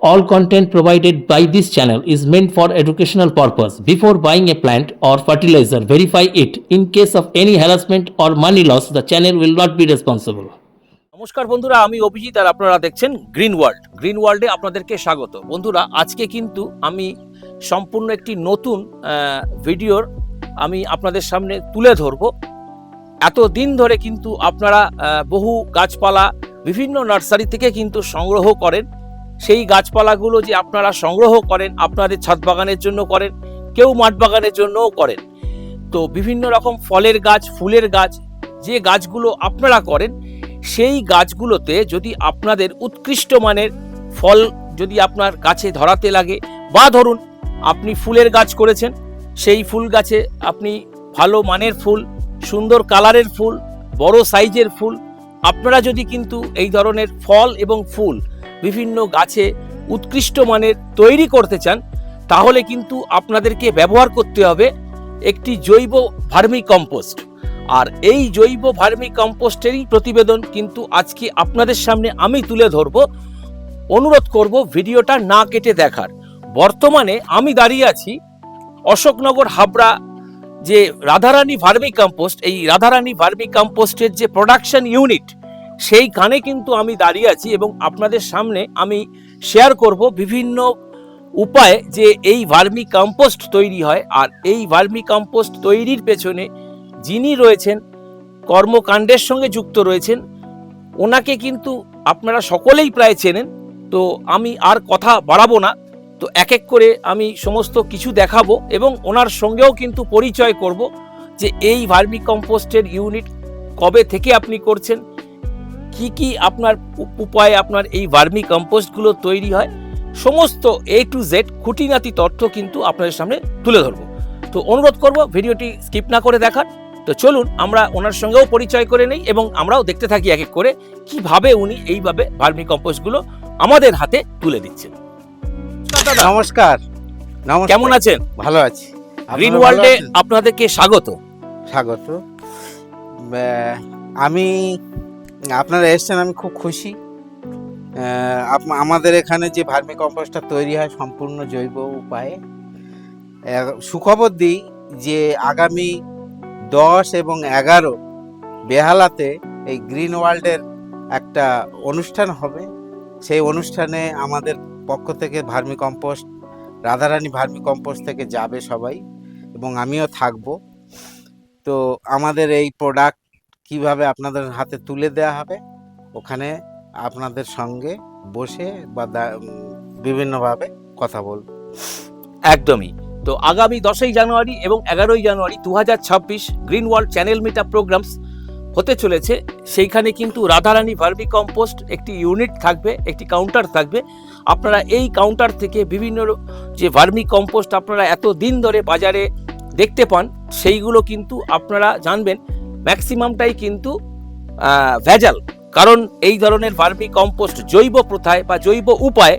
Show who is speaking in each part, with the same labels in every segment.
Speaker 1: All content provided by this channel is meant for educational purpose. Before buying a plant or fertilizer, verify it. In case of any harassment or money loss, the channel will not be responsible.
Speaker 2: নমস্কার বন্ধুরা আমি অভিজিৎ আর আপনারা দেখছেন green world green ওয়ার্ল্ডে আপনাদেরকে স্বাগত বন্ধুরা আজকে কিন্তু আমি সম্পূর্ণ একটি নতুন ভিডিওর আমি আপনাদের সামনে তুলে ধরব এত দিন ধরে কিন্তু আপনারা বহু গাছপালা বিভিন্ন নার্সারি থেকে কিন্তু সংগ্রহ করেন সেই গাছপালাগুলো যে আপনারা সংগ্রহ করেন, আপনাদের ছাদ বাগানের জন্য করেন, কেউ মাঠ বাগানের জন্যও করেন। তো বিভিন্ন রকম ফলের গাছ, ফুলের গাছ, যে গাছগুলো আপনারা করেন, সেই গাছগুলোতে যদি আপনাদের উৎকৃষ্ট মানের ফল যদি আপনার গাছে ধরাতে লাগে, বা ধরুন আপনি ফুলের গাছ করেছেন, সেই ফুল গাছে আপনি ভালো মানের ফুল, সুন্দর কালারের ফুল, বড় সাইজের ফুল, আপনারা যদি কিন্তু এই ধরনের ফল এবং ফুল বিভিন্ন গাছে উৎকৃষ্ট মানের তৈরি করতে চান, তাহলে কিন্তু আপনাদেরকে ব্যবহার করতে হবে একটি জৈব ভার্মি কম্পোস্ট আর এই জৈব ভার্মি কম্পোস্টেরই প্রতিবেদন কিন্তু আজকে আপনাদের সামনে আমি তুলে ধরব। অনুরোধ করব ভিডিওটা না কেটে দেখার। বর্তমানে আমি দাঁড়িয়ে আছি অশোকনগর হাবড়া যে রাধারানী ভার্মি কম্পোস্ট এই রাধারানী ভার্মি কম্পোস্টের যে প্রোডাকশন ইউনিট সেইখানে কিন্তু আমি দাঁড়িয়ে আছি এবং আপনাদের সামনে আমি শেয়ার করব বিভিন্ন উপায়ে যে এই ভার্মি কম্পোস্ট তৈরি হয় আর এই ভার্মি কম্পোস্ট তৈরির পেছনে যিনি রয়েছেন, কর্মকাণ্ডের সঙ্গে যুক্ত রয়েছেন, ওনাকে কিন্তু আপনারা সকলেই প্রায় চেনেন। তো আমি আর কথা বাড়াবো না। তো এক এক করে আমি সমস্ত কিছু দেখাবো এবং ওনার সঙ্গেও কিন্তু পরিচয় করব যে এই ভার্মি কম্পোস্টের ইউনিট কবে থেকে আপনি করছেন কি কি আপনার উপায়ে আপনার এই ভার্মি কম্পোস্টগুলো তৈরি হয়? সমস্ত এ টু জেড খুঁটিনাটি তথ্য কিন্তু আপনাদের সামনে তুলে ধরবো। তো অনুরোধ করব ভিডিওটি স্কিপ না করে দেখার। তো চলুন আমরা ওনার সঙ্গেও পরিচয় করে নেই এবং আমরাও দেখতে থাকি এক এক করে কীভাবে উনি এইভাবে ভার্মি কম্পোস্টগুলো আমাদের হাতে তুলে দিচ্ছেন। দাদা
Speaker 3: নমস্কার। নমস্কার।
Speaker 2: কেমন আছেন?
Speaker 3: ভালো আছি।
Speaker 2: গ্রিন ওয়ার্ল্ডে আপনাদেরকে স্বাগত।
Speaker 3: স্বাগত। আমি আপনারা এসেছেন, আমি খুব খুশি। আমাদের এখানে যে ভার্মি কম্পোস্টটা তৈরি হয় সম্পূর্ণ জৈব উপায়ে। সুখবর দিই যে আগামী দশ এবং এগারো বেহালাতে এই গ্রিন ওয়ার্ল্ডের একটা অনুষ্ঠান হবে। সেই অনুষ্ঠানে আমাদের পক্ষ থেকে vermi compost, Radharani vermi compost থেকে যাবে সবাই এবং আমিও থাকব। তো আমাদের এই প্রোডাক্ট কীভাবে আপনাদের হাতে তুলে দেওয়া হবে? ওখানে আপনাদের সঙ্গে বসে বা বিভিন্নভাবে কথা বলব
Speaker 2: একদমই। তো আগামী দশই জানুয়ারি এবং এগারোই জানুয়ারি দু হাজার ছাব্বিশ green world channel meet programs হতে চলেছে। সেইখানে কিন্তু রাধারানী ভার্মি কম্পোস্ট একটি ইউনিট থাকবে, একটি কাউন্টার থাকবে। আপনারা এই কাউন্টার থেকে বিভিন্ন যে ভার্মি কম্পোস্ট আপনারা এত দিন ধরে বাজারে দেখতে পান, সেইগুলো কিন্তু আপনারা জানবেন। ম্যাক্সিমামটাই কিন্তু ভেজাল। কারণ এই ধরনের ভার্মি কম্পোস্ট জৈব প্রথায় বা জৈব উপায়ে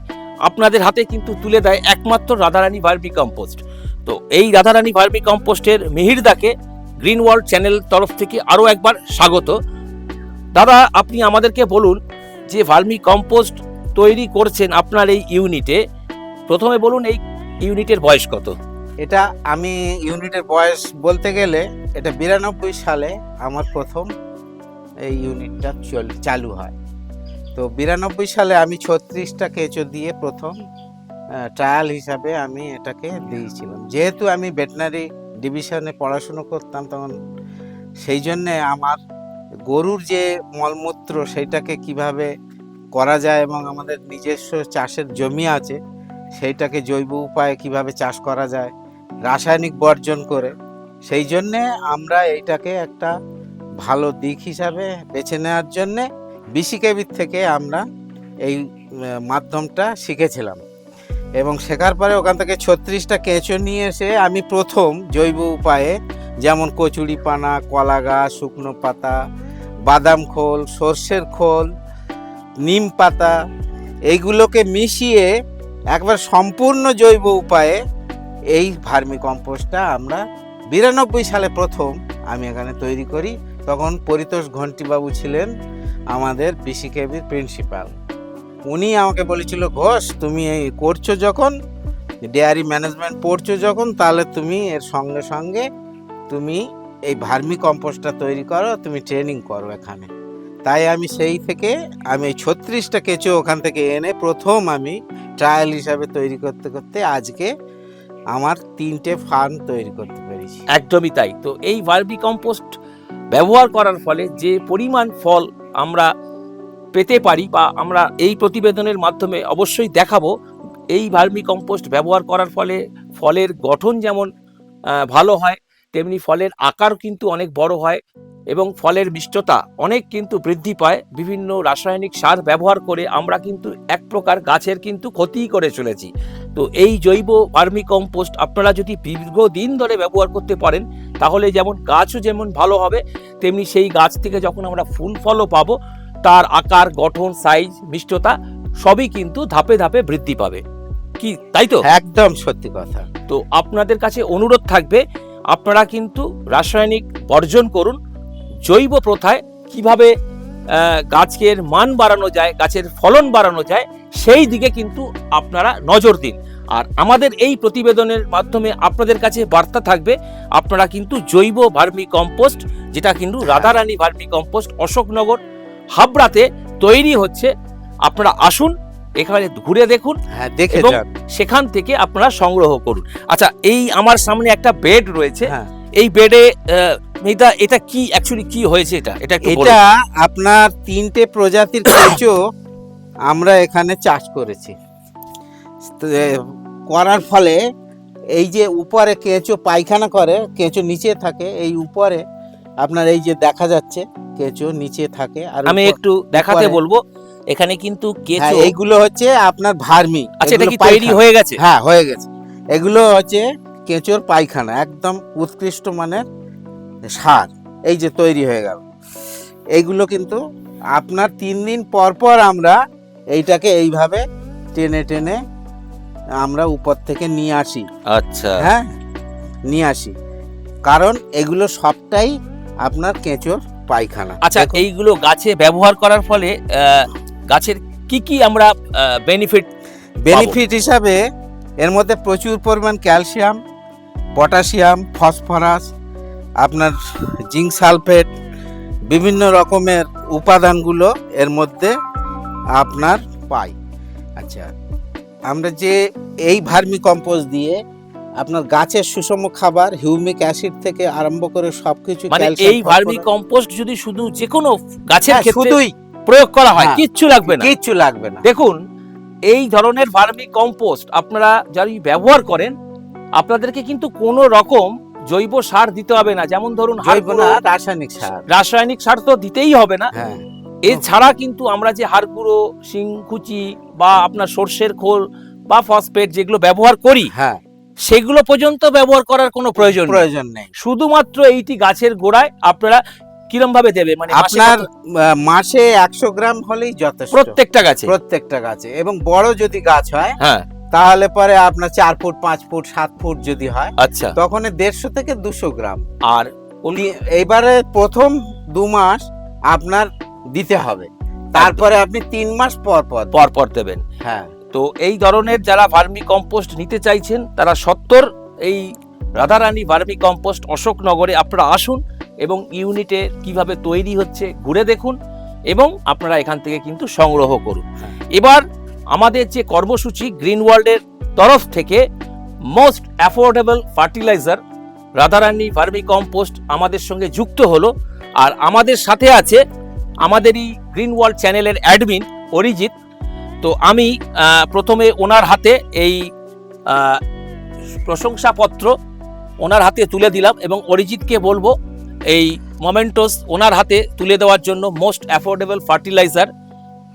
Speaker 2: আপনাদের হাতে কিন্তু তুলে দেয় একমাত্র রাধারানী ভার্মি কম্পোস্ট। তো এই রাধারানী ভার্মি কম্পোস্টের মিহিরদাকে গ্রিন ওয়ার্ল্ড চ্যানেল তরফ থেকে আরও একবার স্বাগত। দাদা, আপনি আমাদেরকে বলুন যে ভার্মি কম্পোস্ট তৈরি করছেন আপনার এই ইউনিটে। প্রথমে বলুন এই ইউনিটের বয়স কত?
Speaker 3: এটা আমি ইউনিটের বয়স বলতে গেলে এটা বিরানব্বই সালে আমার প্রথম এই ইউনিটটা চল- হয়। তো বিরানব্বই সালে আমি ছত্রিশটা কেঁচো দিয়ে প্রথম ট্রায়াল হিসাবে আমি এটাকে দিয়েছিলাম। যেহেতু আমি ভেটেনারি ডিভিশনে পড়াশুনো করতাম তখন, সেই জন্যে আমার গরুর যে মলমূত্র সেইটাকে কীভাবে করা যায় এবং আমাদের নিজস্ব চাষের জমি আছে, সেইটাকে জৈব উপায়ে কীভাবে চাষ করা যায় রাসায়নিক বর্জন করে, সেই জন্যে আমরা এইটাকে একটা ভালো দিক হিসাবে বেছে নেওয়ার জন্যে বিসিকেবির থেকে আমরা এই মাধ্যমটা শিখেছিলাম। এবং শেখার পরে ওখান থেকে ছত্রিশটা কেঁচো নিয়ে এসে আমি প্রথম জৈব উপায়ে যেমন কচুরি পানা, কলা গাছ, শুকনো পাতা, বাদাম খোল, সর্ষের খোল, নিম পাতা, এইগুলোকে মিশিয়ে একবার সম্পূর্ণ জৈব উপায়ে এই ভার্মি কম্পোস্টটা আমরা বিরানব্বই সালে প্রথম আমি এখানে তৈরি করি। তখন পরিতোষ ঘণ্টিবাবু ছিলেন আমাদের বিসিকেবির প্রিন্সিপাল। উনি আমাকে বলেছিল, ঘোষ, তুমি এই করছ যখন, ডেয়ারি ম্যানেজমেন্ট পড়ছো যখন, তাহলে তুমি এর সঙ্গে সঙ্গে তুমি এই ভার্মি কম্পোস্টটা তৈরি করো, তুমি ট্রেনিং করো এখানে। তাই আমি সেই থেকে, আমি এই ছত্রিশটা কেঁচো ওখান থেকে এনে প্রথম আমি ট্রায়াল হিসাবে তৈরি করতে করতে আজকে আমার তিনটে ফার্ম তৈরি করতে পেরেছি।
Speaker 2: একদমই তাই। তো এই ভার্মি কম্পোস্ট ব্যবহার করার ফলে যে পরিমাণ ফল আমরা পেতে পারি বা আমরা এই প্রতিবেদনের মাধ্যমে অবশ্যই দেখাবো, এই ভার্মি কম্পোস্ট ব্যবহার করার ফলে ফলের গঠন যেমন ভালো হয়, তেমনি ফলের আকার কিন্তু অনেক বড় হয়। এবং ফলের মিষ্টতা অনেক কিন্তু বৃদ্ধি পায়। বিভিন্ন রাসায়নিক সার ব্যবহার করে আমরা কিন্তু এক প্রকার গাছের কিন্তু ক্ষতিই করে চলেছি। তো এই জৈব ভার্মি কম্পোস্ট আপনারা যদি দীর্ঘদিন ধরে ব্যবহার করতে পারেন তাহলে যেমন গাছও যেমন ভালো হবে তেমনি সেই গাছ থেকে যখন আমরা ফুল ফলও পাবো তার আকার গঠন সাইজ মিষ্টতা সবই কিন্তু ধাপে ধাপে বৃদ্ধি পাবে। কি তাই তো?
Speaker 3: একদম সত্যি কথা।
Speaker 2: তো আপনাদের কাছে অনুরোধ থাকবে আপনারা কিন্তু রাসায়নিক বর্জন করুন জৈব প্রথায় কীভাবে গাছের মান বাড়ানো যায় গাছের ফলন বাড়ানো যায় সেই দিকে কিন্তু আপনারা নজর দিন। আর আমাদের এই প্রতিবেদনের মাধ্যমে আপনাদের কাছে বার্তা থাকবে আপনারা কিন্তু জৈব ভার্মি কম্পোস্ট যেটা কিন্তু রাধারানী ভার্মি কম্পোস্ট অশোকনগর হাবড়াতে তৈরি হচ্ছে আপনারা আসুন এখানে ঘুরে দেখুন
Speaker 3: হ্যাঁ দেখে যান।
Speaker 2: সেখান থেকে আপনারা সংগ্রহ করুন। আচ্ছা এই আমার সামনে একটা বেড রয়েছে
Speaker 3: হ্যাঁ।
Speaker 2: এই বেডে এটা এটা কি অ্যাকচুয়ালি কি হয়েছে এটা? এটা।
Speaker 3: এটা আপনার তিনটে প্রজাতির কেঁচো আমরা এখানে চাষ করেছি। তো, করার ফলে এই যে উপরে কেঁচো পায়খানা করে কেঁচো নিচে থাকে এই উপরে আপনার এই যে দেখা যাচ্ছে কেঁচো নিচে থাকে আর
Speaker 2: আমি একটু দেখাতে বলব এখানে কিন্তু
Speaker 3: হ্যাঁ,
Speaker 2: কেঁচো
Speaker 3: এইগুলো হচ্ছে আপনার ভার্মি।
Speaker 2: আচ্ছা এটা কি তৈরি হয়ে গেছে?
Speaker 3: হ্যাঁ হয়ে গেছে। এগুলো হচ্ছে কেঁচোর পায়খানা একদম উৎকৃষ্ট মানের সার এই যে তৈরি হয়ে গেল। এইগুলো কিন্তু আপনার তিন দিন পর পর আমরা এইটাকে এইভাবে টেনে টেনে আমরা উপর থেকে নিয়ে আসি।
Speaker 2: আচ্ছা।
Speaker 3: হ্যাঁ নিয়ে আসি। কারণ এগুলো সবটাই আপনার কেঁচোর পায়খানা।
Speaker 2: আচ্ছা এইগুলো গাছে ব্যবহার করার ফলে গাছের কি কি আমরা বেনিফিট
Speaker 3: বেনিফিট হিসাবে এর মধ্যে প্রচুর পরিমাণ ক্যালসিয়াম পটাশিয়াম ফসফরাস আপনার জিঙ্ক সালফেট বিভিন্ন রকমের উপাদানগুলো এর মধ্যে আপনার পাই। আচ্ছা আমরা যে এই ভার্মি কম্পোস্ট দিয়ে আপনার গাছের সুষম খাবার হিউমিক অ্যাসিড থেকে আরম্ভ করে সবকিছু
Speaker 2: মানে এই ভার্মি কম্পোস্ট যদি শুধু যে কোনো গাছের
Speaker 3: হ্যাঁ, শুধুই।
Speaker 2: প্রয়োগ করা হয়
Speaker 3: হ্যাঁ।
Speaker 2: কিচ্ছু লাগবে না।
Speaker 3: কিচ্ছু লাগবে না।
Speaker 2: দেখুন এই ধরনের ভার্মি কম্পোস্ট আপনারা যদি ব্যবহার করেন আপনাদেরকে কিন্তু কোনো রকম জৈব সার দিতে হবে না। যেমন ধরুন
Speaker 3: রাসায়নিক সার।
Speaker 2: রাসায়নিক সার। তো দিতেই হবে না।
Speaker 3: হ্যাঁ।
Speaker 2: এছাড়া কিন্তু আমরা যে হাড়গুঁড়ো শিংকুচি বা আপনার সর্ষের খোল বা ফসফেট যেগুলো ব্যবহার করি
Speaker 3: হ্যাঁ।
Speaker 2: সেগুলো পর্যন্ত ব্যবহার করার কোনো প্রয়োজন
Speaker 3: প্রয়োজন নেই।
Speaker 2: শুধুমাত্র এইটি গাছের গোড়ায় আপনারা কিরম ভাবে দেবে? মানে
Speaker 3: আপনার মাসে একশো গ্রাম হলেই যথেষ্ট।
Speaker 2: প্রত্যেকটা গাছে?
Speaker 3: প্রত্যেকটা গাছে। এবং বড় যদি গাছ হয়
Speaker 2: হ্যাঁ।
Speaker 3: তাহলে পরে আপনার চার ফুট পাঁচ ফুট সাত ফুট যদি হয়
Speaker 2: আচ্ছা।
Speaker 3: তখন দেড়শো থেকে দুশো গ্রাম।
Speaker 2: আর
Speaker 3: এইবারে প্রথম দু মাস আপনার দিতে হবে। তারপরে আপনি তিন মাস পর পর
Speaker 2: পর পর দেবেন।
Speaker 3: হ্যাঁ।
Speaker 2: তো এই ধরনের যারা ভার্মি কম্পোস্ট নিতে চাইছেন তারা সত্তর এই রাধারানী ভার্মি কম্পোস্ট অশোকনগরে আপনারা আসুন এবং ইউনিটে কীভাবে তৈরি হচ্ছে ঘুরে দেখুন এবং আপনারা এখান থেকে কিন্তু সংগ্রহ করুন।
Speaker 3: হ্যাঁ।
Speaker 2: এবার আমাদের যে কর্মসূচি গ্রিন ওয়ার্ল্ডের তরফ থেকে most affordable fertiliser, Radharani vermi compost আমাদের সঙ্গে যুক্ত হলো। আর আমাদের সাথে আছে আমাদেরই গ্রিন ওয়ার্ল্ড চ্যানেলের অ্যাডমিন অরিজিৎ। তো আমি প্রথমে ওনার হাতে এই প্রশংসাপত্র ওনার হাতে তুলে দিলাম এবং অরিজিৎকে বলব, এই মোমেন্টোস ওনার হাতে তুলে দেওয়ার জন্য most affordable fertiliser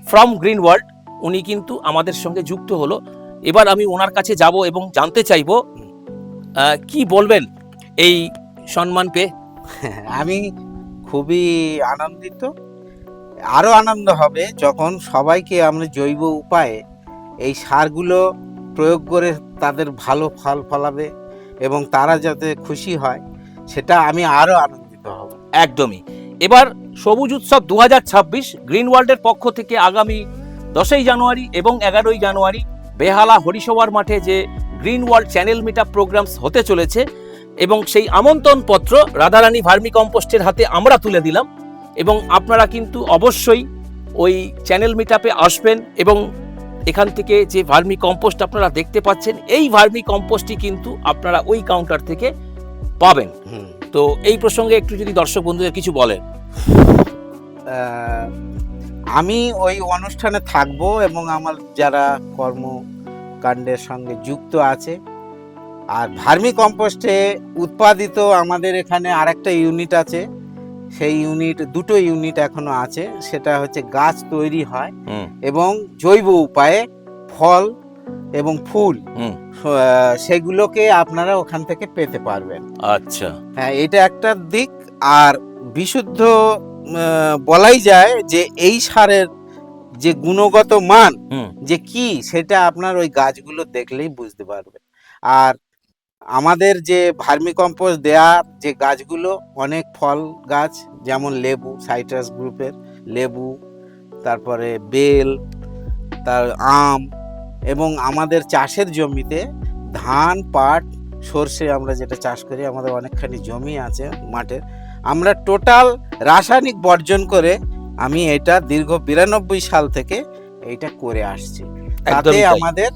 Speaker 2: from green world. উনি কিন্তু আমাদের সঙ্গে যুক্ত হলো। এবার আমি ওনার কাছে যাব এবং জানতে চাইব কি বলবেন এই সম্মান পেয়ে?
Speaker 3: আমি খুবই আনন্দিত। আরও আনন্দ হবে যখন সবাইকে আমরা জৈব উপায়ে এই সারগুলো প্রয়োগ করে তাদের ভালো ফল ফলাবে এবং তারা যাতে খুশি হয় সেটা আমি আরও আনন্দিত হব।
Speaker 2: একদমই। এবার সবুজ উৎসব দু হাজার ছাব্বিশ গ্রিন ওয়ার্ল্ডের পক্ষ থেকে আগামী দশই জানুয়ারি এবং এগারোই জানুয়ারি বেহালা হরিসভার মাঠে যে green world channel meet up programs হতে চলেছে এবং সেই আমন্ত্রণ পত্র রাধারানী ভার্মি কম্পোস্টের হাতে আমরা তুলে দিলাম এবং আপনারা কিন্তু অবশ্যই ওই চ্যানেল মিট আপে আসবেন এবং এখান থেকে যে ভার্মি কম্পোস্ট আপনারা দেখতে পাচ্ছেন এই ভার্মি কম্পোস্টটি কিন্তু আপনারা ওই কাউন্টার থেকে পাবেন। তো এই প্রসঙ্গে একটু যদি দর্শক বন্ধুদের কিছু বলেন।
Speaker 3: আমি ওই অনুষ্ঠানে থাকব এবং আমার যারা কর্মকাণ্ডের সঙ্গে যুক্ত আছে আর ভার্মি কম্পোস্টে উৎপাদিত আমাদের এখানে আরেকটা ইউনিট আছে সেই ইউনিট দুটো ইউনিট এখনও আছে সেটা হচ্ছে গাছ তৈরি হয় এবং জৈব উপায়ে ফল এবং ফুল সেগুলোকে আপনারা ওখান থেকে পেতে পারবেন।
Speaker 2: আচ্ছা।
Speaker 3: হ্যাঁ এটা একটা দিক আর বিশুদ্ধ বলাই যায় যে এই সারের যে গুণগত মান যে কি সেটা আপনার ওই গাছগুলো দেখলেই বুঝতে পারবে। আর আমাদের যে ভার্মি কম্পোস্ট দেয়া যে গাছগুলো অনেক ফল গাছ যেমন লেবু সাইট্রাস গ্রুপের লেবু তারপরে বেল তার আম এবং আমাদের চাষের জমিতে ধান পাট সর্ষে আমরা যেটা চাষ করি আমাদের অনেকখানি জমি আছে মাঠের আমরা টোটাল রাসায়নিক বর্জন করে আমি এটা দীর্ঘ বিরানব্বই সাল থেকে এইটা করে আসছি। তাতে আমাদের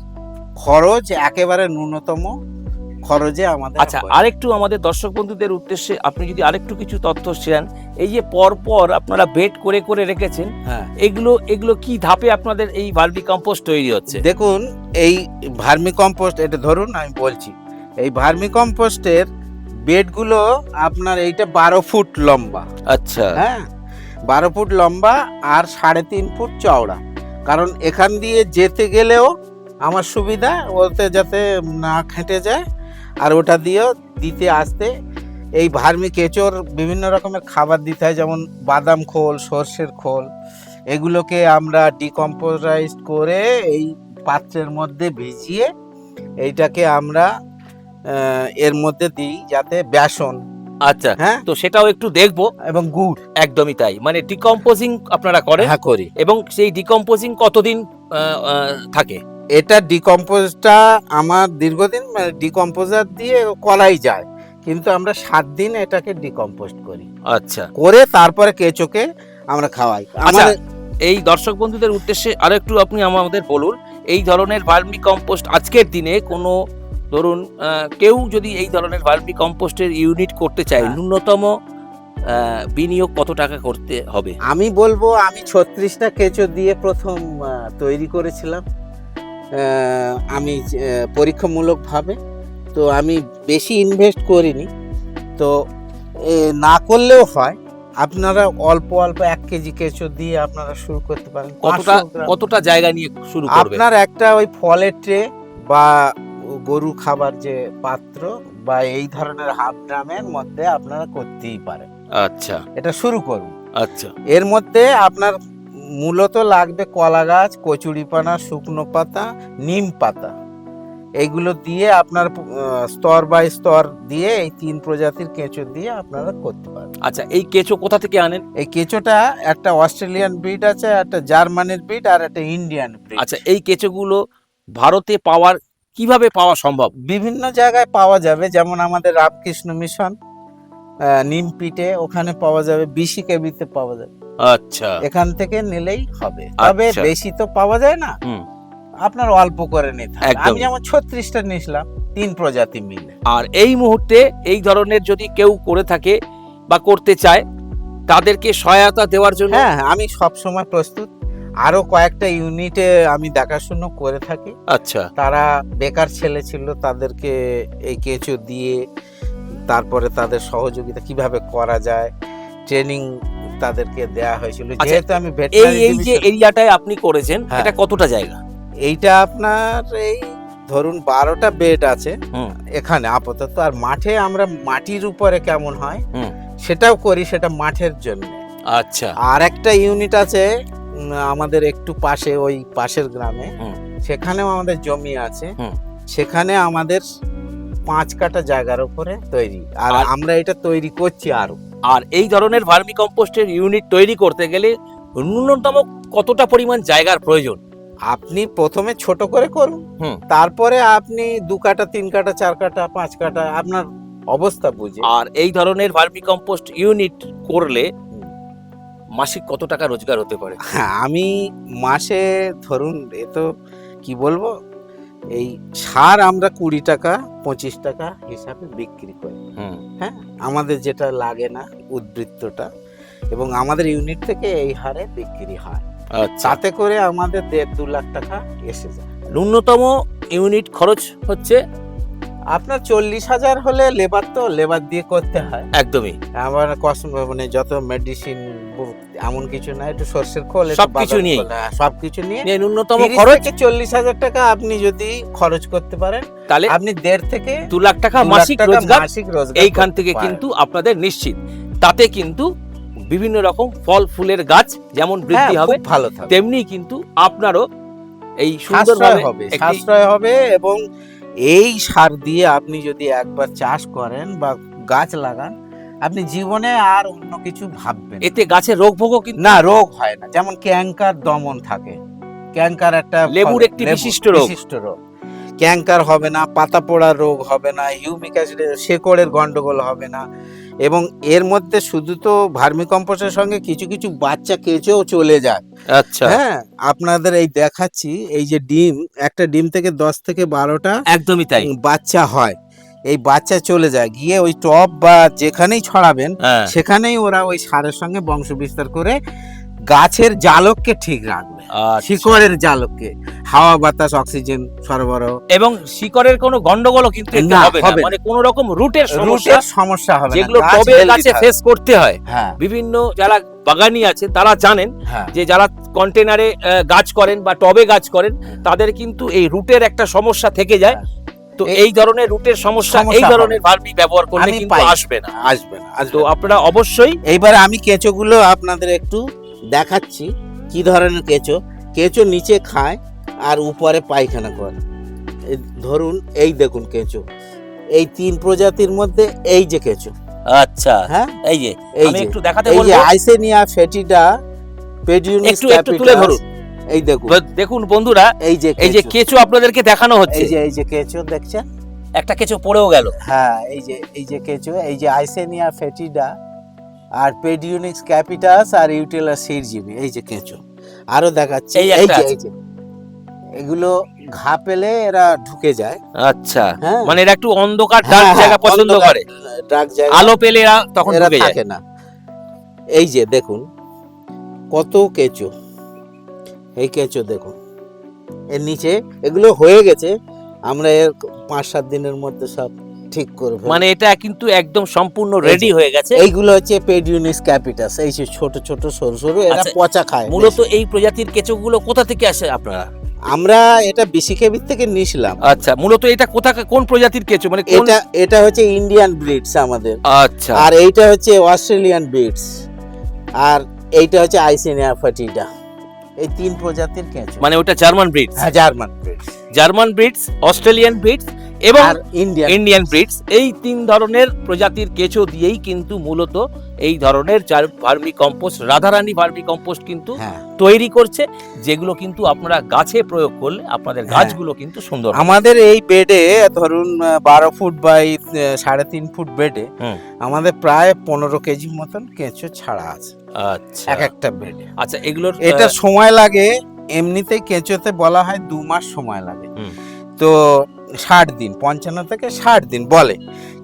Speaker 3: খরচ একেবারে ন্যূনতম খরচে আমাদের
Speaker 2: আচ্ছা আরেকটু আমাদের দর্শক বন্ধুদের উদ্দেশ্যে আপনি যদি আরেকটু কিছু তথ্য শেয়ান এই যে পর পর আপনারা বেড করে করে রেখেছেন
Speaker 3: হ্যাঁ।
Speaker 2: এগুলো এগুলো কি ধাপে আপনাদের এই ভার্মি কম্পোস্ট তৈরি হচ্ছে?
Speaker 3: দেখুন এই ভার্মি কম্পোস্ট এটা ধরুন আমি বলছি এই ভার্মি কম্পোস্টের বেডগুলো আপনার এইটা বারো ফুট লম্বা।
Speaker 2: আচ্ছা।
Speaker 3: হ্যাঁ? বারো ফুট লম্বা আর সাড়ে তিন ফুট চওড়া। কারণ এখান দিয়ে যেতে গেলেও আমার সুবিধা ওতে যাতে না খেটে যায়। আর ওটা দিয়েও দিতে আসতে এই ভার্মি কেঁচোর বিভিন্ন রকমের খাবার দিতে হয় যেমন বাদাম খোল সর্ষের খোল। এগুলোকে আমরা ডিকম্পোজাইজ করে এই পাত্রের মধ্যে ভিজিয়ে এইটাকে আমরা এর মধ্যে দিই যাতে বেসন।
Speaker 2: আচ্ছা
Speaker 3: হ্যাঁ?
Speaker 2: তো সেটাও একটু দেখব।
Speaker 3: এবং গুড়।
Speaker 2: একদমই তাই। মানে ডিকম্পোজিং আপনারা করেন?
Speaker 3: হ্যাঁ করি।
Speaker 2: এবং সেই ডিকম্পোজিং কতদিন থাকে?
Speaker 3: এটা ডিকম্পোজটা আমার দীর্ঘদিন ডিকম্পোজার দিয়ে কলাই যায়। কিন্তু আমরা সাত দিন এটাকে ডিকম্পোস্ট করি।
Speaker 2: আচ্ছা।
Speaker 3: করে তারপরে কেঁচোকে আমরা খাওয়াই।
Speaker 2: আচ্ছা এই দর্শক বন্ধুদের উদ্দেশ্যে আরও একটু আপনি আমাদের বলুন এই ধরনের ভার্মি কম্পোস্ট আজকের দিনে কোনো ধরুন কেউ যদি এই ধরনের ভার্মি কম্পোস্টের ইউনিট করতে চায়
Speaker 3: হ্যাঁ।
Speaker 2: ন্যূনতম বিনিয়োগ কত টাকা করতে হবে?
Speaker 3: আমি বলব আমি ছত্রিশটা কেঁচো দিয়ে প্রথম তৈরি করেছিলাম। আমি পরীক্ষামূলকভাবে। তো আমি বেশি ইনভেস্ট করিনি। তো না করলেও হয়। আপনারা অল্প অল্প এক কেজি কেঁচো দিয়ে আপনারা শুরু করতে পারেন।
Speaker 2: কতটা কতটা জায়গা নিয়ে শুরু
Speaker 3: আপনার একটা ওই ফলের ট্রে বা গরু খাবার যে পাত্র বা এই ধরনের হাফ ড্রামের মধ্যে আপনারা করতেই পারেন।
Speaker 2: আচ্ছা।
Speaker 3: এটা শুরু করুন।
Speaker 2: আচ্ছা।
Speaker 3: এর মধ্যে আপনার মূলত লাগবে কলা গাছ কচুরিপানা শুকনো পাতা নিম পাতা। এইগুলো দিয়ে আপনার স্তর বাই স্তর দিয়ে এই তিন প্রজাতির কেঁচো দিয়ে আপনারা করতে পারেন
Speaker 2: আচ্ছা এই কেঁচো কোথা থেকে আনেন?
Speaker 3: এই কেঁচোটা একটা অস্ট্রেলিয়ান ব্রিড আছে একটা জার্মানির ব্রিড আর একটা ইন্ডিয়ান ব্রিড।
Speaker 2: আচ্ছা এই কেঁচোগুলো ভারতে পাওয়ার কীভাবে পাওয়া সম্ভব?
Speaker 3: বিভিন্ন জায়গায় পাওয়া যাবে যেমন আমাদের রামকৃষ্ণ মিশন নিমপিটে ওখানে পাওয়া যাবে বিশি কেবিতে পাওয়া যাবে।
Speaker 2: আচ্ছা।
Speaker 3: এখান থেকে নিলেই হবে। তবে
Speaker 2: আচ্ছা।
Speaker 3: বেশি তো পাওয়া যায় না। আপনার অল্প করে নিতে। আমি যেমন ছত্রিশটা নিয়েছিলাম তিন প্রজাতি মিলে।
Speaker 2: আর এই মুহূর্তে এই ধরনের যদি কেউ করে থাকে বা করতে চায় তাদেরকে সহায়তা দেওয়ার জন্য
Speaker 3: হ্যাঁ আমি সব সময় প্রস্তুত। আরও কয়েকটা ইউনিটে আমি দেখাশুনো করে থাকি।
Speaker 2: আচ্ছা।
Speaker 3: তারা বেকার ছেলে ছিল তাদেরকে এই কেঁচো দিয়ে তারপরে তাদের সহযোগিতা কীভাবে করা যায় ট্রেনিং তাদেরকে দেয়া হয়েছিল।
Speaker 2: আচ্ছা,
Speaker 3: যেহেতু আমি
Speaker 2: এই এই যে এরিয়াটায় আপনি করেছেন
Speaker 3: হ্যাঁ।
Speaker 2: এটা কতটা জায়গা?
Speaker 3: এইটা আপনার এই ধরুন বারোটা বেড আছে। এখানে আপাতত। আর মাঠে আমরা মাটির উপরে কেমন হয় সেটাও করি সেটা মাঠের জন্য।
Speaker 2: আচ্ছা।
Speaker 3: আর একটা ইউনিট আছে আমাদের একটু পাশে ওই পাশের গ্রামে সেখানেও আমাদের জমি আছে। সেখানে আমাদের পাঁচ কাটা জায়গার উপরে তৈরি। আর আমরা এটা তৈরি করছি আরও
Speaker 2: আর এই ধরনের ভার্মি কম্পোস্টের ইউনিট তৈরি করতে গেলে ন্যূনতম কতটা পরিমাণ জায়গার প্রয়োজন?
Speaker 3: আপনি প্রথমে ছোট করে করুন। তারপরে আপনি দু কাটা তিন কাটা চার কাটা পাঁচ কাটা আপনার অবস্থা বুঝে।
Speaker 2: আর এই ধরনের ভার্মি কম্পোস্ট ইউনিট করলে মাসিক কত টাকা রোজগার হতে পারে?
Speaker 3: হ্যাঁ আমি মাসে ধরুন এ তো কি বলব? এই সার আমরা কুড়ি টাকা পঁচিশ টাকা হিসাবে বিক্রি করি। হ্যাঁ আমাদের যেটা লাগে না উদ্বৃত্তটা এবং আমাদের ইউনিট থেকে এই হারে বিক্রি হয়।
Speaker 2: আচ্ছা।
Speaker 3: তাতে করে আমাদের দেড় দু লাখ টাকা এসে যায়।
Speaker 2: ন্যূনতম ইউনিট খরচ হচ্ছে?
Speaker 3: আপনার চল্লিশ হাজার হলে লেবার তো লেবার দিয়ে করতে হয়।
Speaker 2: একদমই।
Speaker 3: আবার কষ্ট মানে যত মেডিসিন এমন কিছু না একটু সর্ষের খোল একটু
Speaker 2: সবকিছু।
Speaker 3: খোল, হ্যাঁ, সবকিছু নিয়ে।
Speaker 2: ন্যূনতম খরচ?
Speaker 3: চল্লিশ হাজার টাকা আপনি যদি খরচ করতে পারেন
Speaker 2: তাহলে
Speaker 3: আপনি দেড় থেকে
Speaker 2: দু লাখ টাকা মাসিক রোজগার
Speaker 3: মাসিক রোজগার
Speaker 2: এইখান থেকে কিন্তু আপনাদের নিশ্চিত। তাতে কিন্তু বিভিন্ন রকম ফল ফুলের গাছ যেমন বৃদ্ধি
Speaker 3: হ্যাঁ,
Speaker 2: হবে
Speaker 3: ভালো
Speaker 2: তেমনি কিন্তু আপনারও এই সুন্দরভাবে
Speaker 3: হবে সাশ্রয় হবে এবং এই সার দিয়ে আপনি যদি একবার চাষ করেন বা গাছ লাগান আপনি জীবনে আর অন্য কিছু ভাববেন
Speaker 2: এতে গাছের রোগ ভোগও কিন্তু
Speaker 3: না রোগ হয় না। যেমন ক্যাঙ্কার দমন থাকে। ক্যাঙ্কার একটা
Speaker 2: লেবুর একটি বিশিষ্ট রোগ।
Speaker 3: বিশিষ্ট রোগ। ক্যাঙ্কার হবে না পাতা পোড়া রোগ হবে না হিউমিক অ্যাসিডের শেকড়ের গন্ডগোল হবে না। এবং এর মধ্যে শুধু তো ভার্মি কম্পোস্টের সঙ্গে কিছু কিছু বাচ্চা কেঁচেও চলে যায়।
Speaker 2: আচ্ছা।
Speaker 3: হ্যাঁ আপনাদের এই দেখাচ্ছি এই যে ডিম একটা ডিম থেকে দশ থেকে বারোটা
Speaker 2: একদমই তাই।
Speaker 3: বাচ্চা হয়। এই বাচ্চা চলে যায়। গিয়ে ওই টব বা যেখানেই ছড়াবেন
Speaker 2: হ্যাঁ।
Speaker 3: সেখানেই ওরা ওই সারের সঙ্গে বংশ বিস্তার করে গাছের জালককে ঠিক রাখবে
Speaker 2: আচ্ছা।
Speaker 3: শিকড়ের জালককে হাওয়া বাতাস অক্সিজেন সরবরাহ।
Speaker 2: এবং শিকড়ের কোনো গন্ডগোলও কিন্তু হবে না। মানে কোনো রকম রুটের সমস্যা
Speaker 3: রুটের সমস্যা হবে
Speaker 2: যেগুলো টবে গাছে ফেস করতে হয়।
Speaker 3: হ্যাঁ।
Speaker 2: বিভিন্ন যারা বাগানি আছে তারা জানেন
Speaker 3: হ্যাঁ।
Speaker 2: যে যারা কন্টেনারে গাছ করেন বা টবে গাছ করেন তাদের কিন্তু এই রুটের একটা সমস্যা থেকে যায়। তো
Speaker 3: এই-
Speaker 2: ধরনের রুটের সমস্যা এই ধরনের ভার্মি ব্যবহার করলে কিন্তু। আসবে না।
Speaker 3: আসবে না
Speaker 2: তো আপনারা অবশ্যই
Speaker 3: এইবার আমি কেঁচোগুলো আপনাদের একটু দেখাচ্ছি কি ধরনের কেঁচো। কেঁচো নিচে খায় আর উপরে পায়খানা করে। ধরুন এই দেখুন কেঁচো। এই তিন প্রজাতির মধ্যে এই যে কেঁচো।
Speaker 2: আচ্ছা
Speaker 3: হ্যাঁ?
Speaker 2: এই যে
Speaker 3: এই
Speaker 2: আমি
Speaker 3: যে।
Speaker 2: একটু দেখাতে
Speaker 3: এই যে
Speaker 2: বলব?
Speaker 3: আইসেনিয়া ফেটিডা পেডিউনিস
Speaker 2: একটু- একটু তুলে ধরুন।
Speaker 3: এই দেখুন।
Speaker 2: দেখুন বন্ধুরা
Speaker 3: এই যে
Speaker 2: এই যে
Speaker 3: কেঁচো।
Speaker 2: আপনাদেরকে দেখানো হচ্ছে।
Speaker 3: এই যে এই যে কেঁচো দেখছেন?
Speaker 2: একটা কেঁচো পড়েও গেল।
Speaker 3: হ্যাঁ এই যে এই যে কেঁচো এই যে আইসেনিয়া ফেটিডা আর পেডিউনিক্স ক্যাপিটাস আর ইউটেলা সিরজিবি এই যে কেঁচো। আরও দেখাচ্ছি।
Speaker 2: এই
Speaker 3: যে এই যে। এগুলো ঘা পেলে এরা ঢুকে যায়।
Speaker 2: আচ্ছা।
Speaker 3: হ্যাঁ।
Speaker 2: মানে এরা একটু অন্ধকার ডার্ক জায়গা পছন্দ করে।
Speaker 3: ডাক জায়গা।
Speaker 2: আলো পেলে এরা তখন
Speaker 3: এরা
Speaker 2: ঢুকে যায়।
Speaker 3: থাকে না। এই যে দেখুন কত কেঁচো। এই কেঁচো দেখুন এর নিচে এগুলো হয়ে গেছে আমরা এর পাঁচ সাত দিনের মধ্যে সব ঠিক করব।
Speaker 2: মানে এটা কিন্তু একদম সম্পূর্ণ রেডি হয়ে গেছে।
Speaker 3: এইগুলো হচ্ছে পেডিউনিস ক্যাপিটাস এই যে ছোট ছোট সরু সরু এরা
Speaker 2: আচ্ছা,
Speaker 3: পচা খায়
Speaker 2: মূলত এই প্রজাতির কেঁচোগুলো কোথা থেকে আসে আপনারা?
Speaker 3: আমরা এটা বেশি কেবির থেকে নিয়েছিলাম
Speaker 2: আচ্ছা মূলত এটা কোথা কোন প্রজাতির কেঁচো? মানে
Speaker 3: এটা এটা হচ্ছে ইন্ডিয়ান ব্রিডস আমাদের।
Speaker 2: আচ্ছা।
Speaker 3: আর এইটা হচ্ছে অস্ট্রেলিয়ান ব্রিডস আর এইটা হচ্ছে আইসিনিয়া ফাটিডা এই তিন প্রজাতির কেঁচো।
Speaker 2: মানে ওটা জার্মান ব্রিডস
Speaker 3: হ্যাঁ German breeds
Speaker 2: German breeds Australian breeds এবং
Speaker 3: ইন্ডিয়ান
Speaker 2: ইন্ডিয়ান ব্রিডস এই তিন ধরনের প্রজাতির কেঁচো দিয়েই কিন্তু মূলত এই ধরনের চার vermi compost Radharani vermi compost কিন্তু
Speaker 3: হ্যাঁ।
Speaker 2: তৈরি করছে যেগুলো কিন্তু আপনারা গাছে প্রয়োগ করলে আপনাদের
Speaker 3: হ্যাঁ।
Speaker 2: গাছগুলো কিন্তু সুন্দর
Speaker 3: আমাদের এই বেডে ধরুন বারো ফুট বাই সাড়ে তিন ফুট বেডে আমাদের প্রায় পনেরো কেজি মতন কেঁচো ছাড়া আছে।
Speaker 2: আচ্ছা।
Speaker 3: এক একটা বেডে
Speaker 2: আচ্ছা এগুলোর
Speaker 3: এটা সময় লাগে এমনিতেই কেঁচোতে বলা হয় দু মাস সময় লাগে। তো ষাট দিন পঞ্চান্ন থেকে ষাট দিন বলে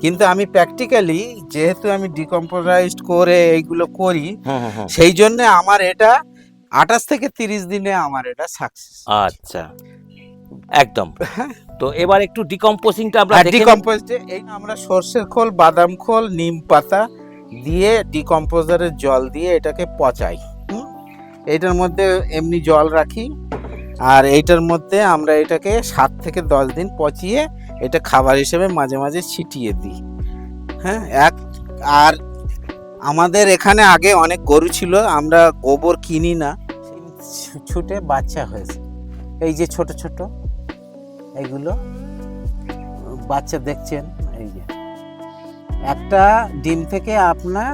Speaker 3: কিন্তু আমি প্র্যাকটিক্যালি যেহেতু আমি ডিকম্পোজাইজড করে এইগুলো করি
Speaker 2: হুম, হুম, হুম।
Speaker 3: সেই জন্য আমার এটা আঠাশ থেকে তিরিশ দিনে আমার এটা সাকসেস
Speaker 2: আচ্ছা একদম তো এবার একটু ডিকম্পোজিংটা আমরা।
Speaker 3: ডিকম্পোজে এই আমরা সর্ষের খোল বাদাম খোল নিম পাতা দিয়ে ডিকম্পোজারের জল দিয়ে এটাকে পচাই হুম? এইটার মধ্যে এমনি জল রাখি আর এইটার মধ্যে আমরা এটাকে সাত থেকে দশ দিন পচিয়ে এটা খাবার হিসেবে মাঝে মাঝে ছিটিয়ে দিই। হ্যাঁ এক, আর আমাদের এখানে আগে অনেক গরু ছিল, আমরা গোবর কিনি না ছুটে বাচ্চা হয়েছে। এই যে ছোট ছোট, এগুলো বাচ্চা দেখছেন, এই যে। একটা ডিম থেকে আপনার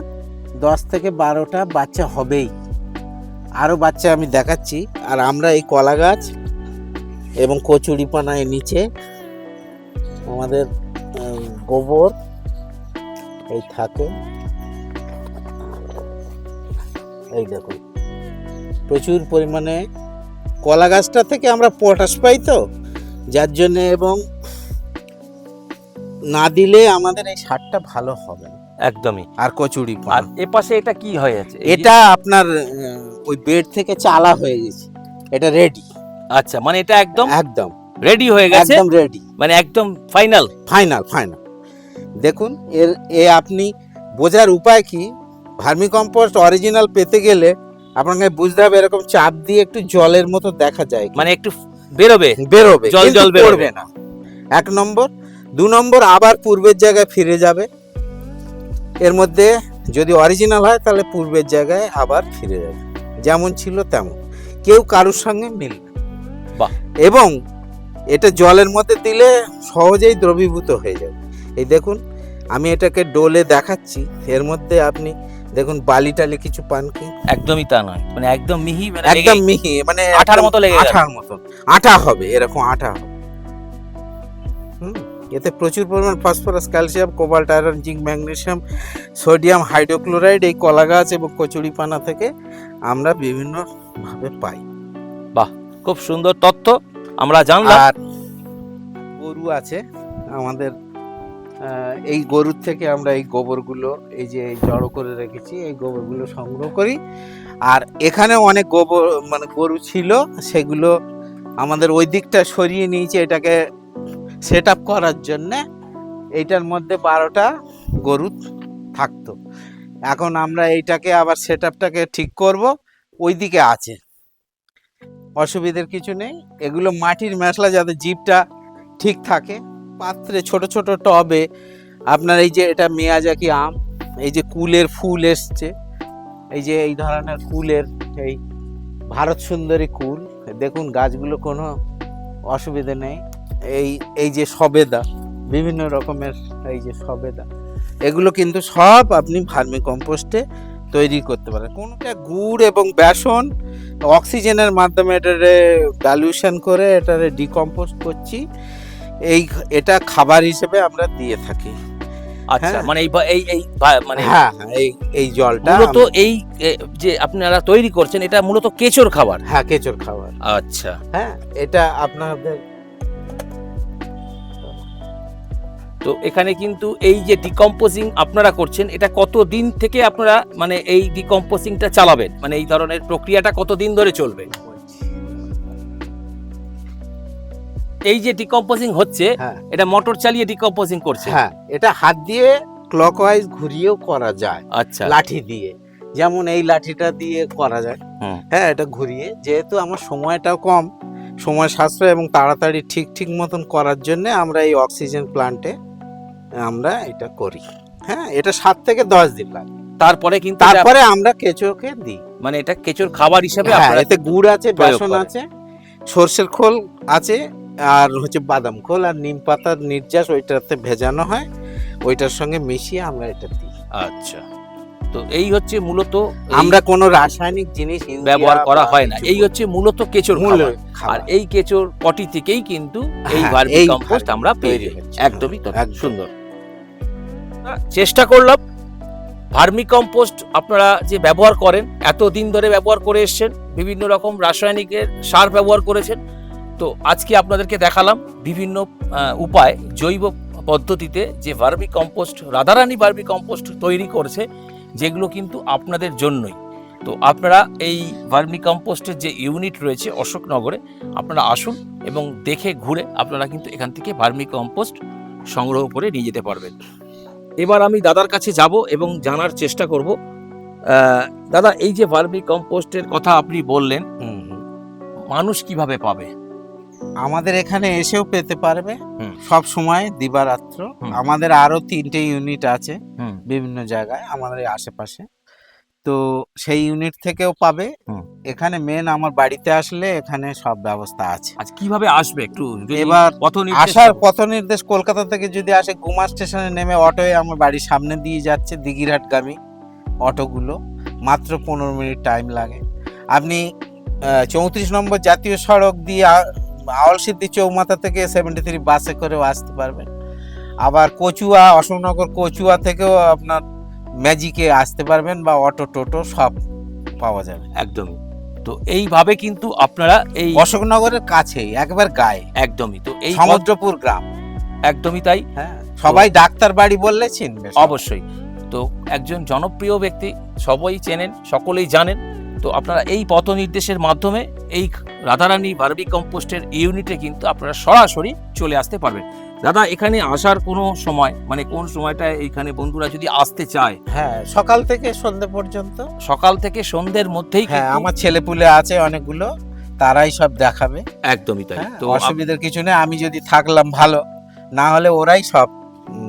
Speaker 3: দশ থেকে বারোটা বাচ্চা হবেই। আরও বাচ্চা আমি দেখাচ্ছি আর আমরা এই কলা গাছ এবং কচুরিপানায় নিচে আমাদের গোবর এই থাকে এই দেখুন, প্রচুর পরিমাণে কলা গাছটা থেকে আমরা পটাশ পাই তো, যার জন্যে এবং না দিলে আমাদের এই সারটা ভালো হবে না।
Speaker 2: একদমই।
Speaker 3: আর কচুরি
Speaker 2: আর এ পাশে এটা কি হয়ে আছে?
Speaker 3: এটা আপনার ওই বেড থেকে চালা হয়ে গেছে। এটা রেডি
Speaker 2: আচ্ছা মানে এটা একদম
Speaker 3: একদম।
Speaker 2: রেডি হয়ে গেছে?
Speaker 3: একদম রেডি
Speaker 2: মানে একদম ফাইনাল
Speaker 3: ফাইনাল ফাইনাল দেখুন এর এ আপনি বোঝার উপায় কি? ভার্মি কম্পোস্ট অরিজিনাল পেতে গেলে আপনাকে বুঝতে হবে এরকম চাপ দিয়ে একটু জলের মতো দেখা যায়
Speaker 2: মানে একটু বেরোবে?
Speaker 3: বেরোবে
Speaker 2: জল জল বেরোবে।
Speaker 3: না। এক নম্বর। দু নম্বর আবার পূর্বের জায়গায় ফিরে যাবে। এর মধ্যে যদি অরিজিনাল হয় তাহলে পূর্বের জায়গায় আবার ফিরে যাবে। যেমন ছিল তেমন। কেউ কারুর সঙ্গে মিলবে
Speaker 2: বাহ।
Speaker 3: এবং এটা জলের মধ্যে দিলে সহজেই দ্রবীভূত হয়ে যাবে। এই দেখুন আমি এটাকে ডোলে দেখাচ্ছি। এর মধ্যে আপনি দেখুন বালি টালি কিছু পান কি?
Speaker 2: একদমই তা নয়। মানে একদম মিহি মানে
Speaker 3: একদম মিহি মানে
Speaker 2: আঠার মতো লেগে
Speaker 3: আঠার মতন। আঠা হবে এরকম আঠা হবে। এতে প্রচুর পরিমাণ phosphorus calcium cobalt iron zinc magnesium sodium hydrochloride এই কলা গাছ এবং কচুরিপানা থেকে আমরা বিভিন্নভাবে পাই। পাই
Speaker 2: খুব সুন্দর তথ্য। আমরা জানলাম।
Speaker 3: আর গরু আছে আমাদের এই গরুর থেকে আমরা এই গোবরগুলো এই যে জড়ো করে রেখেছি এই গোবরগুলো সংগ্রহ করি। আর এখানে অনেক গোবর মানে গরু ছিল সেগুলো আমাদের ওই দিকটা সরিয়ে নিয়েছে এটাকে সেট আপ করার জন্যে এইটার মধ্যে বারোটা গরু থাকতো। এখন আমরা এইটাকে আবার সেট ঠিক করব ওই দিকে আছে। অসুবিধার কিছু নেই। এগুলো মাটির মশলা যাতে জিপটা ঠিক থাকে। পাত্রে ছোট ছোট টবে আপনার এই যে এটা মেয়াজাকি আম, এই যে কুলের ফুল এসছে, এই যে এই ধরনের কুলের এই ভারত সুন্দরী কুল, দেখুন গাছগুলো কোনো অসুবিধে নেই। এই এই যে সবেদা বিভিন্ন রকমের এই যে সবেদা এগুলো কিন্তু সব আপনি ভার্মি কম্পোস্টে তৈরি করতে পারেন। কোনটা গুড় এবং বেসন অক্সিজেনের মাধ্যমে এটারে ভ্যালুয়েশন করে এটারে ডিকম্পোস্ট করছি এই এটা খাবার হিসেবে আমরা দিয়ে থাকি।
Speaker 2: আচ্ছা
Speaker 3: হ্যাঁ।
Speaker 2: মানে এই এই এই মানে
Speaker 3: হ্যাঁ হ্যাঁ, এই এই জলটা
Speaker 2: মূলত এই যে আপনারা তৈরি করছেন এটা মূলত কেচোর খাবার?
Speaker 3: হ্যাঁ কেঁচোর খাবার।
Speaker 2: আচ্ছা।
Speaker 3: হ্যাঁ এটা আপনাদের
Speaker 2: তো এখানে কিন্তু এই যে ডিকম্পোজিং আপনারা করছেন এটা কত দিন থেকে আপনারা মানে এই ডিকম্পোজিংটা চালাবেন? মানে এই ধরনের প্রক্রিয়াটা কত দিন ধরে চলবে? এই যে ডিকম্পোজিং হচ্ছে
Speaker 3: হ্যাঁ।
Speaker 2: এটা মোটর চালিয়ে ডিকম্পোজিং করছে?
Speaker 3: হ্যাঁ এটা হাত দিয়ে ক্লকওয়াইজ ঘুরিয়েও করা যায়
Speaker 2: আচ্ছা।
Speaker 3: লাঠি দিয়ে। যেমন এই লাঠিটা দিয়ে করা যায়। হ্যাঁ এটা ঘুরিয়ে যেহেতু আমার সময়টাও কম সময় সাশ্রয় এবং তাড়াতাড়ি ঠিক ঠিক মতন করার জন্য আমরা এই অক্সিজেন প্লান্টে আমরা এটা করি। হ্যাঁ এটা সাত থেকে দশ দিন লাগে।
Speaker 2: তারপরে কিন্তু
Speaker 3: তারপরে আমরা কেঁচোকে দিই।
Speaker 2: মানে এটা কেঁচোর খাবার হিসেবে
Speaker 3: হ্যাঁ এতে গুড় আছে বেসন আছে সর্ষের খোল আছে আর হচ্ছে বাদাম খোল আর নিম পাতার নির্যাস ওইটাতে ভেজানো হয়। ওইটার সঙ্গে মিশিয়ে আমরা এটা দিই।
Speaker 2: আচ্ছা। তো এই হচ্ছে মূলত
Speaker 3: আমরা কোনো রাসায়নিক জিনিস
Speaker 2: ব্যবহার করা হয় না। এই হচ্ছে মূলত কেঁচোর। আর এই কেঁচোর পটি থেকেই কিন্তু এই
Speaker 3: হ্যাঁ,
Speaker 2: ভার্মি কম্পোস্ট আমরা পেয়ে। একদমই তো সুন্দর। চেষ্টা করলাম। ভার্মি কম্পোস্ট আপনারা যে ব্যবহার করেন এত দিন ধরে ব্যবহার করে এসছেন, বিভিন্ন রকম রাসায়নিকের সার ব্যবহার করেছেন। তো আজকে আপনাদেরকে দেখালাম বিভিন্ন উপায় জৈব পদ্ধতিতে যে vermi compost Radharani vermi compost তৈরি করেছে, যেগুলো কিন্তু আপনাদের জন্যই। তো আপনারা এই ভার্মি কম্পোস্টের যে ইউনিট রয়েছে অশোকনগরে, আপনারা আসুন এবং দেখে ঘুরে আপনারা কিন্তু এখান থেকে ভার্মি কম্পোস্ট সংগ্রহ করে নিয়ে যেতে পারবেন। এবার আমি দাদার কাছে যাব এবং জানার চেষ্টা করব দাদা এই যে ভার্মি কম্পোস্টের কথা আপনি বললেন। মানুষ কীভাবে পাবে
Speaker 3: আমাদের এখানে এসেও পেতে পারবে। সব সময় দিবারাত্র আমাদের আরও তিনটে ইউনিট আছে। বিভিন্ন জায়গায় আমাদের আশেপাশে তো সেই ইউনিট থেকেও পাবে। এখানে মেন আমার বাড়িতে আসলে এখানে সব ব্যবস্থা আছে।
Speaker 2: আজ কীভাবে আসবে একটু
Speaker 3: এবার আসার পথ নির্দেশ কলকাতা থেকে যদি আসে গুমা স্টেশনে নেমে অটোয় আমার বাড়ির সামনে দিয়ে যাচ্ছে দিঘিরহাটগামী অটোগুলো মাত্র পনেরো মিনিট টাইম লাগে। আপনি চৌত্রিশ নম্বর জাতীয় সড়ক দিয়ে আ- আওয়াল সিদ্ধি চৌমাথা থেকে সেভেন্টি থ্রি বাসে করেও আসতে পারবেন। আবার কচুয়া অশোকনগর কচুয়া থেকেও আপনার ম্যাজিকে আসতে পারবেন বা অটো টোটো সব পাওয়া যাবে।
Speaker 2: একদমই। তো এইভাবে কিন্তু আপনারা এই
Speaker 3: অশোকনগরের কাছেই একবার গায়ে।
Speaker 2: একদমই। তো এই
Speaker 3: সমুদ্রপুর গ্রাম।
Speaker 2: একদমই তাই।
Speaker 3: হ্যাঁ সবাই ডাক্তার বাড়ি বললে চিনবে
Speaker 2: অবশ্যই। তো একজন জনপ্রিয় ব্যক্তি সবাই চেনেন সকলেই জানেন। তো আপনারা এই পথ নির্দেশের মাধ্যমে এই রাধারানী ভার্মি কম্পোস্টের ইউনিটে কিন্তু আপনারা সরাসরি চলে আসতে পারবেন। দাদা এখানে আসার কোনো সময় মানে কোন সময়টা এখানে বন্ধুরা যদি আসতে চায়?
Speaker 3: হ্যাঁ সকাল থেকে সন্ধে পর্যন্ত।
Speaker 2: সকাল থেকে সন্ধ্যের মধ্যেই
Speaker 3: হ্যাঁ আমার ছেলেপুলে আছে অনেকগুলো তারাই সব দেখাবে।
Speaker 2: একদমই তাই।
Speaker 3: হ্যাঁ,
Speaker 2: তো
Speaker 3: অসুবিধার কিছু নেই আমি যদি থাকলাম ভালো না হলে ওরাই সব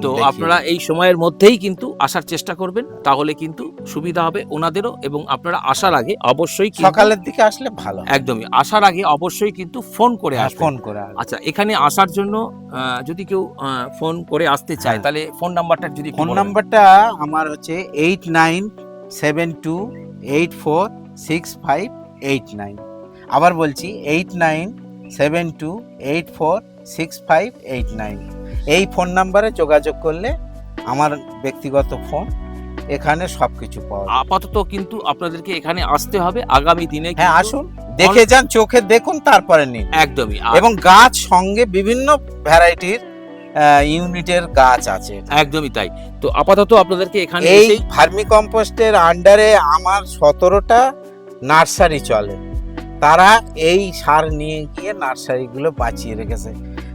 Speaker 2: তো আপনারা এই সময়ের মধ্যেই কিন্তু আসার চেষ্টা করবেন তাহলে কিন্তু সুবিধা হবে ওনাদেরও এবং আপনারা আসার আগে অবশ্যই
Speaker 3: সকালের দিকে আসলে ভালো
Speaker 2: একদমই আসার আগে অবশ্যই কিন্তু ফোন করে
Speaker 3: হ্যাঁ,
Speaker 2: আসবেন।
Speaker 3: ফোন করে
Speaker 2: আচ্ছা এখানে আসার জন্য যদি কেউ ফোন করে আসতে চায়
Speaker 3: হ্যাঁ।
Speaker 2: তাহলে ফোন নাম্বারটা যদি
Speaker 3: ফোন নাম্বারটা আমার হচ্ছে eight nine seven two eight four six five eight nine. আবার বলছি eight nine seven two eight four six five eight nine. এই ফোন নাম্বারে যোগাযোগ করলে আমার ব্যক্তিগত ফোন এখানে সব কিছু পাওয়া যায়।
Speaker 2: আপাতত কিন্তু আপনাদেরকে এখানে আসতে হবে। আগামী দিনে
Speaker 3: হ্যাঁ আসুন দেখে যান চোখে দেখুন তারপরে নিন।
Speaker 2: একদমই
Speaker 3: এবং গাছ সঙ্গে বিভিন্ন ভ্যারাইটির ইউনিটের গাছ আছে।
Speaker 2: একদমই তাই। তো আপাতত আপনাদেরকে এখানে
Speaker 3: এই ভার্মি কম্পোস্টের আন্ডারে আমার সতেরোটা নার্সারি চলে। তারা এই সার নিয়ে গিয়ে নার্সারিগুলো বাঁচিয়ে রেখেছে।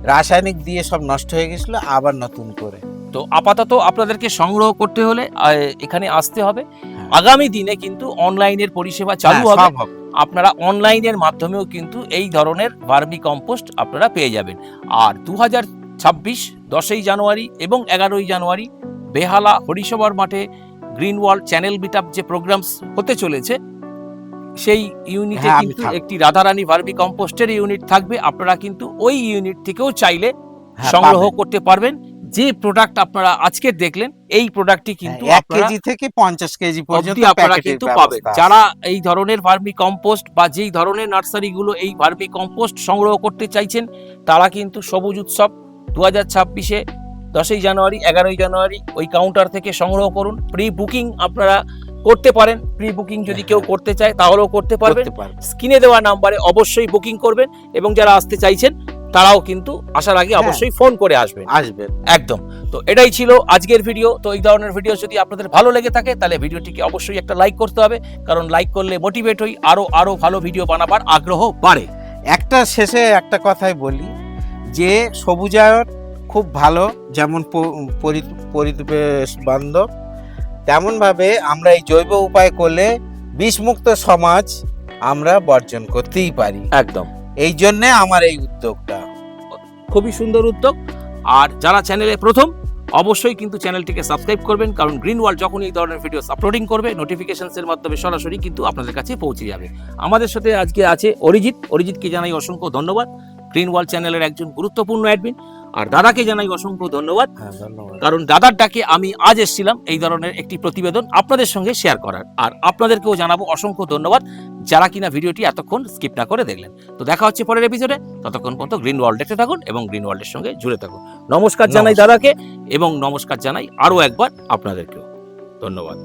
Speaker 3: রাসায়নিক দিয়ে সব নষ্ট হয়ে গেছিল আবার নতুন করে।
Speaker 2: তো আপাতত আপনাদেরকে সংগ্রহ করতে হলে এখানে আসতে হবে।
Speaker 3: হ্যাঁ।
Speaker 2: আগামী দিনে কিন্তু অনলাইনের পরিষেবা চালু
Speaker 3: হ্যাঁ,
Speaker 2: হবে। আপনারা অনলাইনের মাধ্যমেও কিন্তু এই ধরনের ভার্মি কম্পোস্ট আপনারা পেয়ে যাবেন। আর দু হাজার ছাব্বিশ দশই জানুয়ারি এবং এগারোই জানুয়ারি বেহালা হরিসভার মাঠে গ্রিন ওয়ার্ল্ড চ্যানেল মিট যে প্রোগ্রামস হতে চলেছে সেই ইউনিটে
Speaker 3: হ্যাঁ,
Speaker 2: কিন্তু। একটি রাধারানী ভার্মি কম্পোস্টের ইউনিট থাকবে। আপনারা কিন্তু ওই ইউনিট থেকেও চাইলে
Speaker 3: হ্যাঁ,
Speaker 2: সংগ্রহ করতে পারবেন। যে প্রোডাক্ট আপনারা আজকে দেখলেন এই প্রোডাক্টটি কিন্তু
Speaker 3: হ্যাঁ, কেজি থেকে পঞ্চাশ কেজি পর্যন্ত
Speaker 2: আপনারা কিন্তু পাবেন। যারা এই ধরনের ভার্মি কম্পোস্ট বা যেই ধরনের নার্সারিগুলো এই ভার্মি কম্পোস্ট সংগ্রহ করতে চাইছেন তারা কিন্তু সবুজ উৎসব দু হাজার ছাব্বিশে দশই জানুয়ারি এগারোই জানুয়ারি ওই কাউন্টার থেকে সংগ্রহ করুন। প্রি বুকিং আপনারা করতে পারেন। প্রি বুকিং যদি কেউ করতে চায় তাহলেও করতে পারবেন। স্ক্রিনে দেওয়া নাম্বারে অবশ্যই বুকিং করবেন এবং যারা আসতে চাইছেন তারাও কিন্তু আসার আগে
Speaker 3: হ্যাঁ।
Speaker 2: অবশ্যই ফোন করে আসবেন।
Speaker 3: আসবেন।
Speaker 2: একদম। তো এটাই ছিল আজকের ভিডিও তো এই ধরনের ভিডিও যদি আপনাদের ভালো লেগে থাকে তাহলে ভিডিওটিকে অবশ্যই একটা লাইক করতে হবে। কারণ লাইক করলে মোটিভেট হই আরও আরও ভালো ভিডিও বানাবার আগ্রহ বাড়ে।
Speaker 3: একটা শেষে একটা কথাই বলি যে সবুজায়ন খুব ভালো যেমন পরিবেশ বান্ধব তেমনভাবে আমরা এই জৈব উপায় করলে বিষমুক্ত সমাজ আমরা বর্জন করতেই পারি।
Speaker 2: একদম।
Speaker 3: এই জন্যে আমার এই উদ্যোগটা।
Speaker 2: খুবই সুন্দর উদ্যোগ। আর যারা চ্যানেলে প্রথম অবশ্যই কিন্তু চ্যানেলটিকে সাবস্ক্রাইব করবেন কারণ গ্রিন ওয়ার্ল্ড যখন এই ধরনের ভিডিও আপলোডিং করবে নোটিফিকেশনসের মাধ্যমে সরাসরি কিন্তু আপনাদের কাছে পৌঁছে যাবে। আমাদের সাথে আজকে আছে অরিজিৎ। অরিজিৎকে জানাই অসংখ্য ধন্যবাদ। গ্রিন ওয়ার্ল্ড চ্যানেলের একজন গুরুত্বপূর্ণ অ্যাডমিন। আর দাদাকে জানাই অসংখ্য ধন্যবাদ।
Speaker 3: হ্যাঁ
Speaker 2: কারণ দাদার ডাকে আমি আজ এসেছিলাম এই ধরনের একটি প্রতিবেদন আপনাদের সঙ্গে শেয়ার করার। আর আপনাদেরকেও জানাব অসংখ্য ধন্যবাদ যারা কিনা ভিডিওটি এতক্ষণ স্কিপ না করে দেখলেন। তো দেখা হচ্ছে পরের এপিসোডে ততক্ষণ পর্যন্ত গ্রিন ওয়ার্ল্ড দেখতে থাকুন এবং গ্রিন ওয়ার্ল্ডের সঙ্গে জুড়ে থাকুন। নমস্কার জানাই দাদাকে এবং নমস্কার জানাই আরও একবার আপনাদেরকেও। ধন্যবাদ।